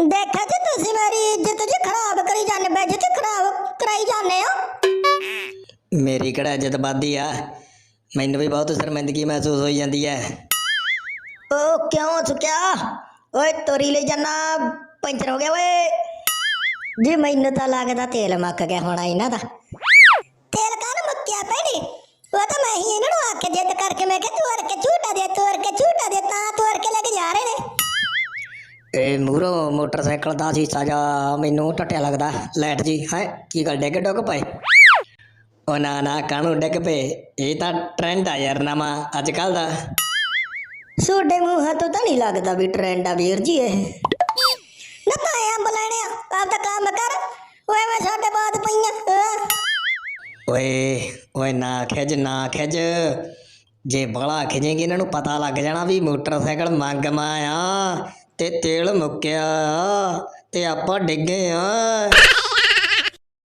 ਦੇਖਿਆ ਜੀ ਤੁਸੀਂ ਮੇਰੀ ਇੱਜ਼ਤ ਜੀ ਖਰਾਬ ਕਰੀ ਜਾਂਦੇ ਬੇਇੱਜ਼ਤੀ ਖਰਾਬ ਕਰਾਈ ਜਾਂਦੇ ਹੋ ਮੇਰੀ ਕਿਹੜਾ ਇੱਜ਼ਤ ਵੱਧਦੀ ਆ? ਮੈਨੂੰ ਵੀ ਬਹੁਤ ਸ਼ਰਮਿੰਦਗੀ ਮਹਿਸੂਸ ਹੋਈ ਜਾਂਦੀ ਹੈ ਉਹ ਕਿਉਂ ਚੁੱਕਿਆ? ਓਏ ਤੋਰੀ ਲੈ ਜਾਨਾ ਪੰਚਰ ਹੋ ਗਿਆ ਓਏ। ਜੀ ਮੈਨੂੰ ਤਾਂ ਲੱਗਦਾ ਤੇਲ ਮੁੱਕ ਗਿਆ ਹੋਣਾ ਇਹਨਾਂ ਦਾ। ਤੇਲ ਕਾਹਨੂੰ ਮੁੱਕਿਆ ਭੈਣੀ? ਉਹ ਤਾਂ ਮੈਂ ਹੀ ਇਹਨਾਂ ਨੂੰ ਇਹ ਮੂਹਰੋਂ ਮੋਟਰਸਾਈਕਲ ਦਾ ਸ਼ੀਸ਼ਾ ਜਾ ਮੈਨੂੰ ਟੱਟਿਆ ਲੱਗਦਾ। ਲਾਈਟ ਜੀ ਹੈ? ਕੀ ਗੱਲ ਡਿੱਗ ਡੁੱਗ ਪਏ? ਉਹ ਨਾ ਨਾ ਕਾਹਨੂੰ ਡਿੱਗ ਪਏ? ਇਹ ਤਾਂ ਟ੍ਰੈਂਡ ਆ ਯਾਰ ਨਵਾਂ ਅੱਜ ਕੱਲ ਦਾ। ਸੋਡੇ ਮੂੰਹਾਂ ਤੋਂ ਤਾਂ ਨਹੀਂ ਲੱਗਦਾ ਵੀ ਟ੍ਰੈਂਡ ਆ ਵੀਰ ਜੀ ਇਹ। ਨਾ ਤਾਂ ਐ ਅੰਬ ਲੈਣੇ ਆ ਆਪ ਦਾ ਕੰਮ ਕਰ। ਓਏ ਮੈਂ ਸਾਡੇ ਬਾਤ ਪਈਆਂ ਹਾਂ। ਓਏ ਓਏ ਨਾ ਖਿੱਚ ਨਾ ਖਿੱਚ ਜੇ ਬੜਾ ਖਿਜੇਗੀ ਇਹਨਾਂ ਨੂੰ ਪਤਾ ਲੱਗ ਜਾਣਾ ਵੀ ਮੋਟਰਸਾਈਕਲ ਮੰਗਮਾ ਆ ਤੇ ਤੇਲ ਮੁੱਕਿਆ ਆ ਤੇ ਆਪਾਂ ਡਿੱਗੇ ਆ